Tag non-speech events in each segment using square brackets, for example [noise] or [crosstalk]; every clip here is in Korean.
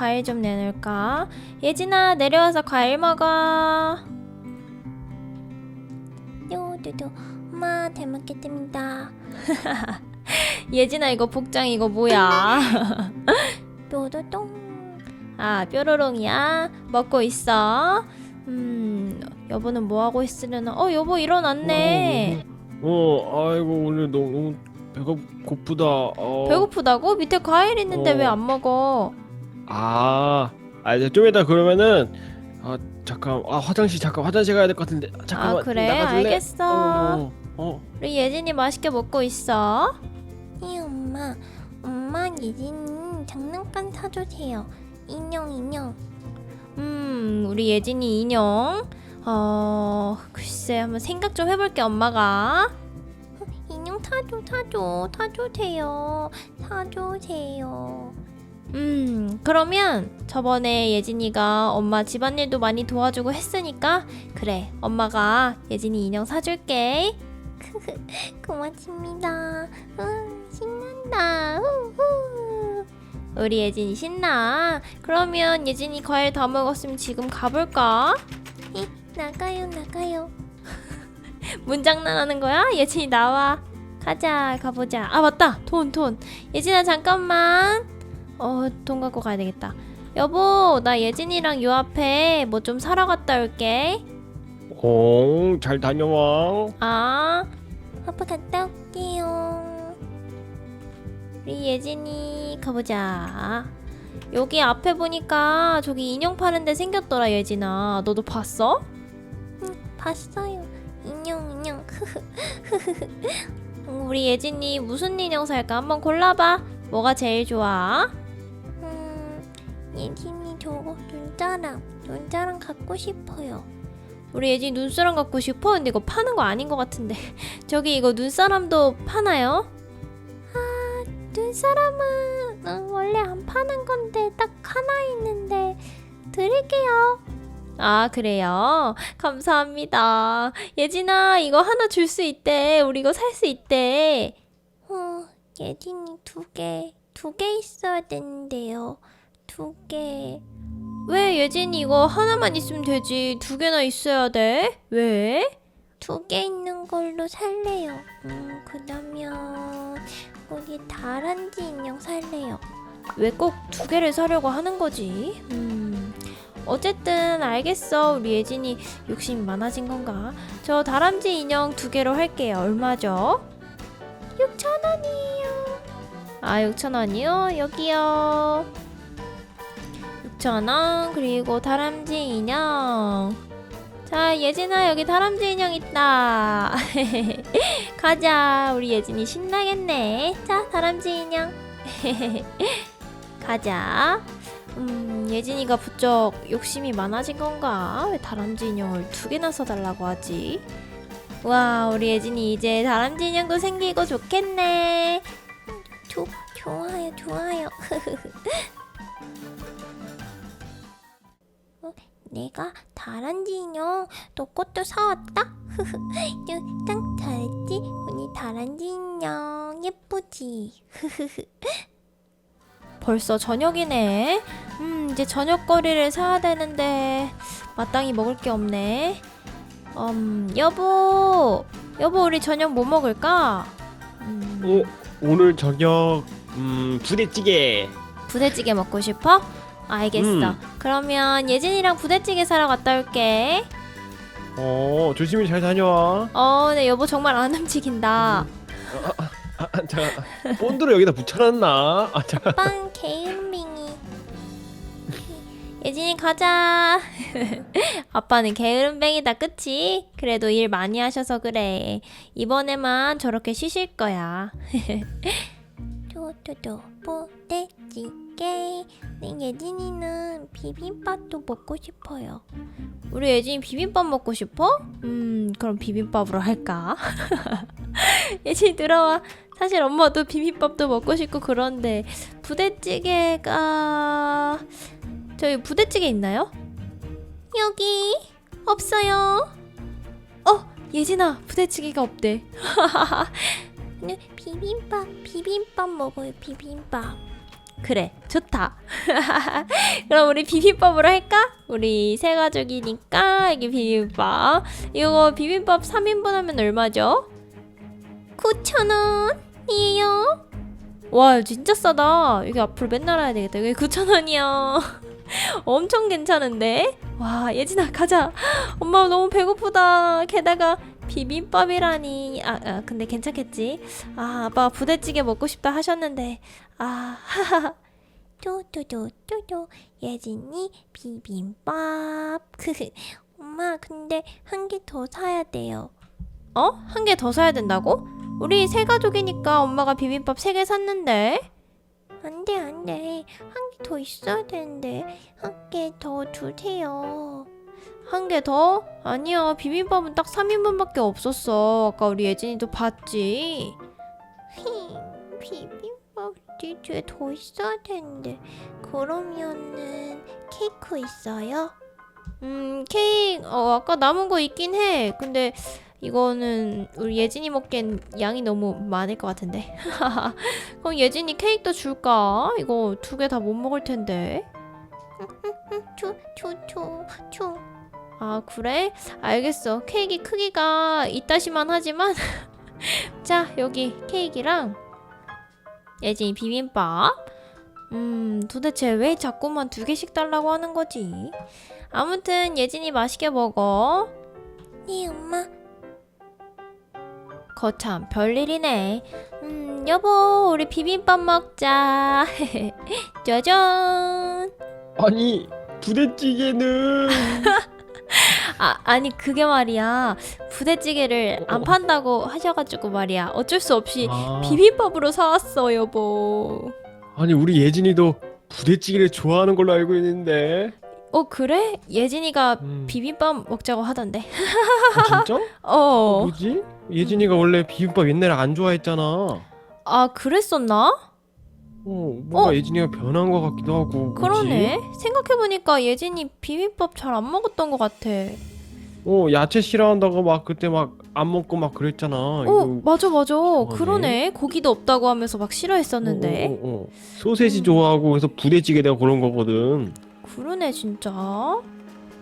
과일 좀 내놓을까? 예진아 내려와서 과일 먹어. 요두두 엄마 잘 먹겠습니다. [laughs] 예진아 이거 복장 이거 뭐야? [laughs] 뾰도똥 아 뾰로롱이야. 먹고 있어. 음 여보는 뭐 하고 있으려나? 어 여보 일어났네. 어, 아이고 오늘 너무 배가 고프다. 어. 배고프다고? 밑에 과일 있는데 어. 왜 안 먹어? 아, 아 이제 좀 이따 그러면은 아 잠깐, 아 화장실 잠깐 화장실 가야 될 것 같은데 아, 잠깐만. 아 그래 나가줄래? 알겠어. 어, 어, 우리 예진이 맛있게 먹고 있어. 이 엄마 엄마 예진이 장난감 사주세요. 인형 인형 음, 우리 예진이 인형. 어, 글쎄, 한번 생각 좀 해볼게, 엄마가. 인형 사줘 사줘 사주세요 사주세요. 음, 그러면 저번에 예진이가 엄마 집안일도 많이 도와주고 했으니까, 그래, 엄마가 예진이 인형 사줄게. [laughs] 고맙습니다. 음, 신난다. 후후. 우리 예진이 신나. 그러면 예진이 과일 다 먹었으면 지금 가볼까? 이, 나가요 나가요. [laughs] 문장난하는 거야? 예진이 나와. 가자, 가보자. 아, 맞다. 돈, 돈. 예진아, 잠깐만. 어, 돈 갖고 가야 되겠다. 여보, 나 예진이랑 요 앞에 뭐 좀 사러 갔다 올게. 어, 잘 다녀와. 아, 아빠 갔다 올게요. 우리 예진이 가보자. 여기 앞에 보니까 저기 인형 파는 데 생겼더라, 예진아. 너도 봤어? 봤어요. 인형 인형. 음, [laughs] 우리 예진이 무슨 인형 살까? 한번 골라봐. 뭐가 제일 좋아? 음, 예진이 저거 눈사람 눈사람 갖고 싶어요. 우리 예진이 눈사람 갖고 싶어? 근데 이거 파는 거 아닌 것 같은데. [laughs] 저기 이거 눈사람도 파나요? 눈사람은 음, 원래 안 파는 건데 딱 하나 있는데 드릴게요. 아, 그래요? 감사합니다. 예진아, 이거 하나 줄 수 있대. 우리 이거 살 수 있대. 어, 예진이 두 개, 두 개 있어야 되는데요. 두 개. 왜 예진이 이거 하나만 있으면 되지? 두 개나 있어야 돼? 왜? 두 개 있는 걸로 살래요. 음, 그러면 우리 다란쥐 인형 살래요. 왜 꼭 두 개를 사려고 하는 거지? 음. 어쨌든 알겠어. 우리 예진이 욕심이 많아진 건가? 저 다람쥐 인형 두 개로 할게요. 얼마죠? 6천 원이에요. 아, 6,000원이요? 여기요. 6,000원. 그리고 다람쥐 인형. 자, 예진아, 여기 다람쥐 인형 있다. [laughs] 가자. 우리 예진이 신나겠네. 자, 다람쥐 인형. [laughs] 가자. 음, 예진이가 부쩍 욕심이 많아진 건가? 왜 다람쥐 인형을 두 개나 사달라고 하지? 와, 우리 예진이 이제 다람쥐 인형도 생기고 좋겠네. 조, 좋아요, 좋아요. [laughs] 내가 다란쥐 인형 너 것도 사왔다? 짱 잘했지? 우리 다란쥐 인형 예쁘지? 벌써 저녁이네. 음, 이제 저녁거리를 사야 되는데 마땅히 먹을 게 없네. 음, 여보, 여보 우리 저녁 뭐 먹을까? 음, 어, 오늘 저녁 음 부대찌개. 부대찌개 먹고 싶어? 알겠어. 음. 그러면 예진이랑 부대찌개 사러 갔다 올게. 어, 조심히 잘 다녀와. 어, 네 여보 정말 안 움직인다. 아, 잠깐. 본드를 여기다 붙여놨나? 아, 잠깐. 빵 게으름뱅이 예진이 가자. [laughs] 아빠는 게으름뱅이다, 그치? 그래도 일 많이 하셔서 그래. 이번에만 저렇게 쉬실 거야. [laughs] 도도도 부대찌개 내 예진이는 비빔밥도 먹고 싶어요 우리 예진이 비빔밥 먹고 싶어? 음, 그럼 비빔밥으로 할까? [laughs] 예진이 들어와. 사실 엄마도 비빔밥도 먹고 싶고 그런데 부대찌개가 저희 부대찌개 있나요? 여기 없어요. 어, 예진아, 부대찌개가 없대. 네, [laughs] 비빔밥 비빔밥 먹어요 비빔밥 그래 좋다. [laughs] 그럼 우리 비빔밥으로 할까? 우리 세 가족이니까 이게 비빔밥. 이거 비빔밥 3인분 하면 얼마죠? 9,000원이에요. 와 진짜 싸다. 이게 앞으로 맨날 해야 되겠다. 이게 9,000원이야 [laughs] 엄청 괜찮은데? 와 예진아 가자. [gasps] 엄마 너무 배고프다. 게다가 비빔밥이라니. 아, 아 근데 괜찮겠지? 아 아빠 부대찌개 먹고 싶다 하셨는데. 아 하하하. 쪼쪼쪼쪼쪼 예진이 비빔밥. 엄마 근데 한 개 더 사야 돼요. 어? 한 개 더 사야 된다고? 우리 세 가족이니까 엄마가 비빔밥 세 개 샀는데. 안 돼 안 돼. 한 개 더 있어야 되는데. 한 개 더 주세요 한 개 더? 아니야 비빔밥은 딱 3인분밖에 없었어 아까 우리 예진이도 봤지 힝 비빔밥 뒤에 더 있어야 되는데 그러면은 케이크 있어요? 음 케이크 어 아까 남은 거 있긴 해 근데 이거는 우리 예진이 먹기엔 양이 너무 많을 것 같은데 그럼 예진이 케이크도 줄까? 이거 두 개 다 못 먹을 텐데 초초초초 아 그래? 알겠어. 케이크 크기가 이따시만 하지만 [laughs] 자 여기 케이크랑 예진이 비빔밥. 음 도대체 왜 자꾸만 두 개씩 달라고 하는 거지? 아무튼 예진이 맛있게 먹어. 네 엄마. 거참 별일이네. 음 여보 우리 비빔밥 먹자. [laughs] 짜잔. 아니 부대찌개는 [laughs] 아 아니 그게 말이야 부대찌개를 안 어. 판다고 하셔가지고 말이야 어쩔 수 없이 아, 비빔밥으로 사왔어 여보 아니 우리 예진이도 부대찌개를 좋아하는 걸로 알고 있는데 어 그래? 예진이가 음. 비빔밥 먹자고 하던데 아, 진짜? [laughs] 어. 뭐지? 예진이가 원래 비빔밥 옛날에 안 좋아했잖아 아 그랬었나? 어 뭔가 어. 예진이가 변한 것 같기도 하고 뭐지? 그러네 생각해보니까 예진이 비빔밥 잘 안 먹었던 것 같아 어 야채 싫어한다고 막 그때 막 안 먹고 막 그랬잖아 어 이거- 맞아 맞아 이상하네. 그러네 고기도 없다고 하면서 막 싫어했었는데 어, 어, 어, 어. 소세지 음. 좋아하고 그래서 부대찌개 내가 그런 거거든 그러네 진짜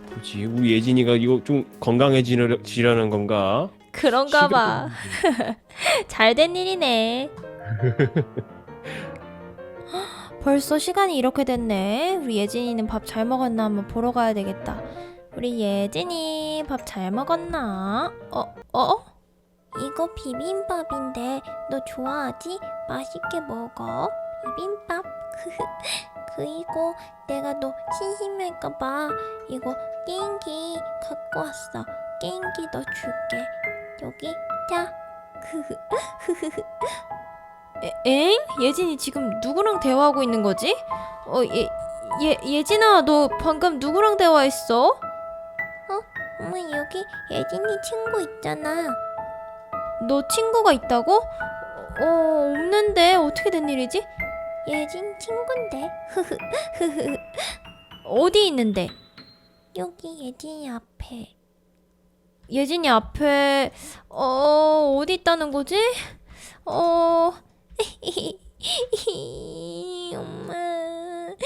그렇지 우리 예진이가 이거 좀 건강해지려는 건가? 그런가 봐 식욕- [laughs] 잘된 일이네. [laughs] 벌써 시간이 이렇게 됐네. 우리 예진이는 밥 잘 먹었나 한번 보러 가야 되겠다. 우리 예진이 밥 잘 먹었나? 어, 어? 이거 비빔밥인데 너 좋아하지? 맛있게 먹어 비빔밥 [laughs] 그리고 내가 너 심심할까봐 이거 게임기 갖고 왔어 게임기 너 줄게 여기 자 [laughs] 에, 엥? 예진이 지금 누구랑 대화하고 있는 거지? 어, 예, 예, 예진아, 너 방금 누구랑 대화했어? 엄마 여기 예진이 친구 있잖아 너 친구가 있다고? 어, 없는데 어떻게 된 일이지? 예진 친구인데 [laughs] 어디 있는데? 여기 예진이 앞에 예진이 앞에 어 어디 있다는 거지? 어 [laughs] 엄마 [laughs]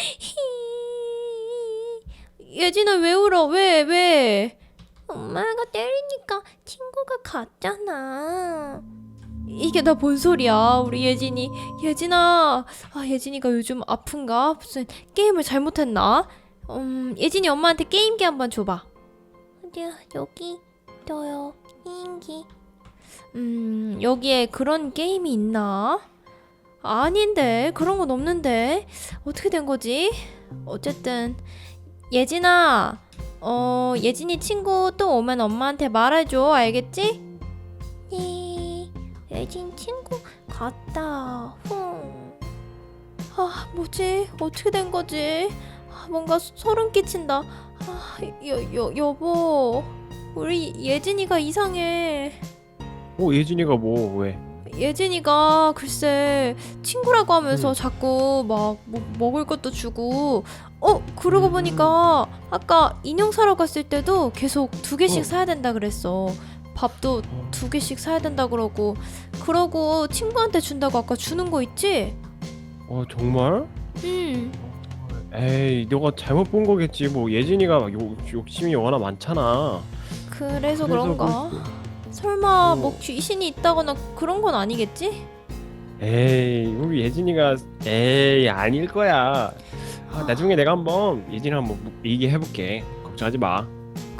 예진아 왜 울어? 왜 왜? 엄마가 때리니까 친구가 갔잖아 이게 다 뭔 소리야? 우리 예진이 예진아 아 예진이가 요즘 아픈가? 무슨 게임을 잘못했나? 음 예진이 엄마한테 게임기 한번 줘봐. 어디야 여기 있어요 게임기 음 여기에 그런 게임이 있나? 아닌데 그런 건 없는데 어떻게 된 거지? 어쨌든 예진아 어 예진이 친구 또 오면 엄마한테 말해줘 알겠지? 네 예진 친구 갔다 후 아 뭐지 어떻게 된 거지? 아, 뭔가 소- 소름 끼친다. 아, 여, 여, 여보 우리 예진이가 이상해. 어 예진이가 뭐 왜? 예진이가 글쎄 친구라고 하면서 음. 자꾸 막 뭐, 먹을 것도 주고 어 그러고 음. 보니까 아까 인형 사러 갔을 때도 계속 두 개씩 어. 사야 된다 그랬어 밥도 어. 두 개씩 사야 된다 그러고 그러고 친구한테 준다고 아까 주는 거 있지 어 정말? 음 에이 너가 잘못 본 거겠지 뭐 예진이가 막 욕, 욕심이 워낙 많잖아 그래서 그래서 그런가 그- 설마 어. 뭐 귀신이 있다거나 그런 건 아니겠지? 에이 우리 예진이가 에이 아닐 거야 아, 나중에 내가 한번 예진이 한번 얘기해볼게 걱정하지 마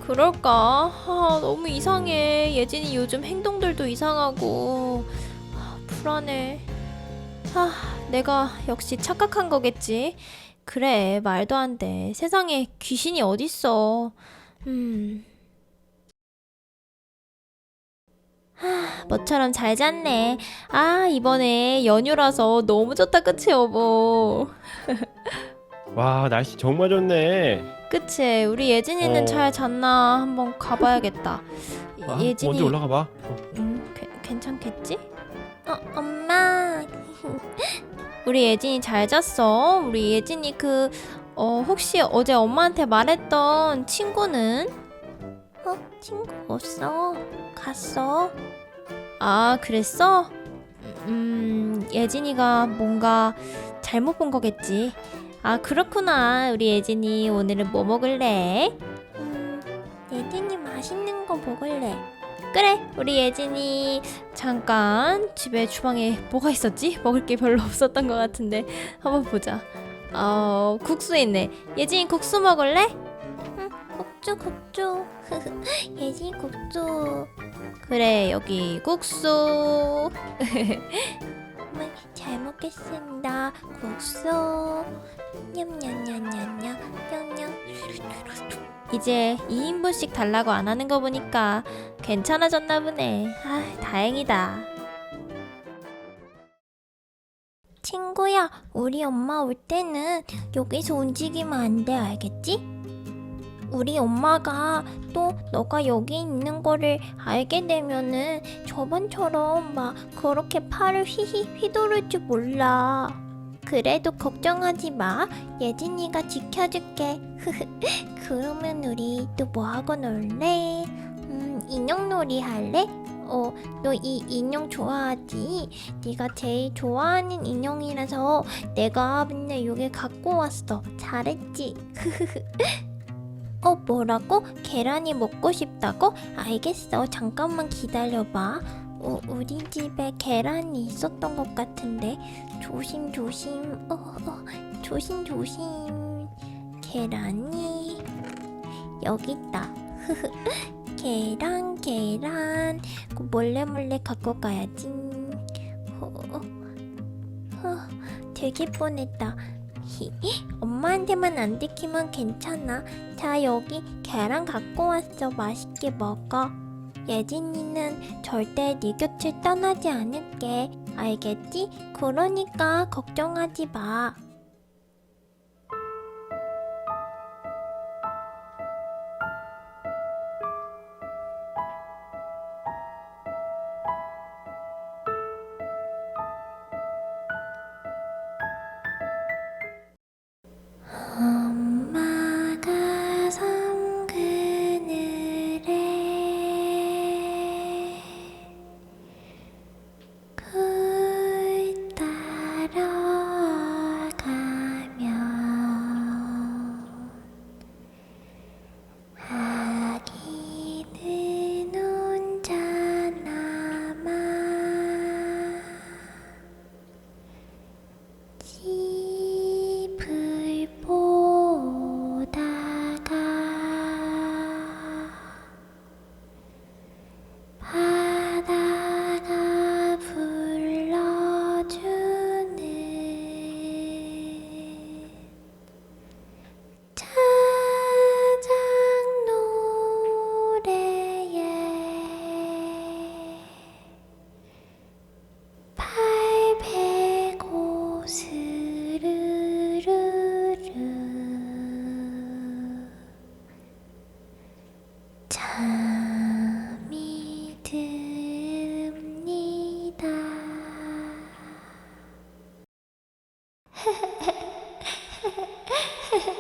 그럴까? 아, 너무 이상해. 예진이 요즘 행동들도 이상하고 아, 불안해. 아, 내가 역시 착각한 거겠지. 그래, 말도 안 돼. 세상에 귀신이 어딨어. 음. 아, 뭐처럼 잘 잤네. 아, 이번에 연휴라서 너무 좋다, 그치, 여보? [laughs] 와 날씨 정말 좋네 그치? 우리 예진이는 어. 잘 잤나? 한번 가봐야겠다. 아, 예진이 먼저 올라가 봐 어. 음, 괜- 괜찮겠지? 어, 엄마. [laughs] 우리 예진이 잘 잤어. 우리 예진이 그 어, 혹시 어제 엄마한테 말했던 친구는? 어, 친구 없어. 갔어. 아, 그랬어? 음, 예진이가 뭔가 잘못 본 거겠지. 아, 그렇구나. 우리 예진이 오늘은 뭐 먹을래? 음, 예진이 맛있는 거 먹을래. 그래, 우리 예진이 잠깐 집에 주방에 뭐가 있었지? 먹을 게 별로 없었던 것 같은데 한번 보자. 어, 국수 있네. 예진이 국수 먹을래? 국주, 국주. [laughs] 예진이 국주. 그래, 여기 국수. [laughs] 잘 먹겠습니다. 국수. 냠냠냠냠냠. 냠냠. 이제 2인분씩 달라고 안 하는 거 보니까 괜찮아졌나 보네. 아, 다행이다. 친구야, 우리 엄마 올 때는 여기서 움직이면 안 돼, 알겠지? 우리 엄마가 또 너가 여기 있는 거를 알게 되면은 저번처럼 막 그렇게 팔을 휘휘 휘두를 줄 몰라. 그래도 걱정하지 마. 예진이가 지켜줄게. [laughs] 그러면 우리 또 뭐 하고 놀래? 음, 인형놀이 할래? 어, 너 이 인형 좋아하지? 네가 제일 좋아하는 인형이라서 내가 맨날 여기 갖고 왔어. 잘했지? [laughs] 어, 뭐라고? 계란이 먹고 싶다고? 알겠어. 잠깐만 기다려봐. 어, 우리 집에 계란이 있었던 것 같은데. 조심, 조심. 어, 어, 조심, 조심. 계란이 여기 있다. [laughs] 계란, 계란. 그 몰래 몰래 갖고 가야지. 어, 어, 어, 되게 뻔했다. 히, 엄마한테만 안 들키면 괜찮아. 자, 여기 계란 갖고 왔어. 맛있게 먹어. 예진이는 절대 네 곁을 떠나지 않을게. 알겠지? 그러니까 걱정하지 마. 啊 [laughs] 哈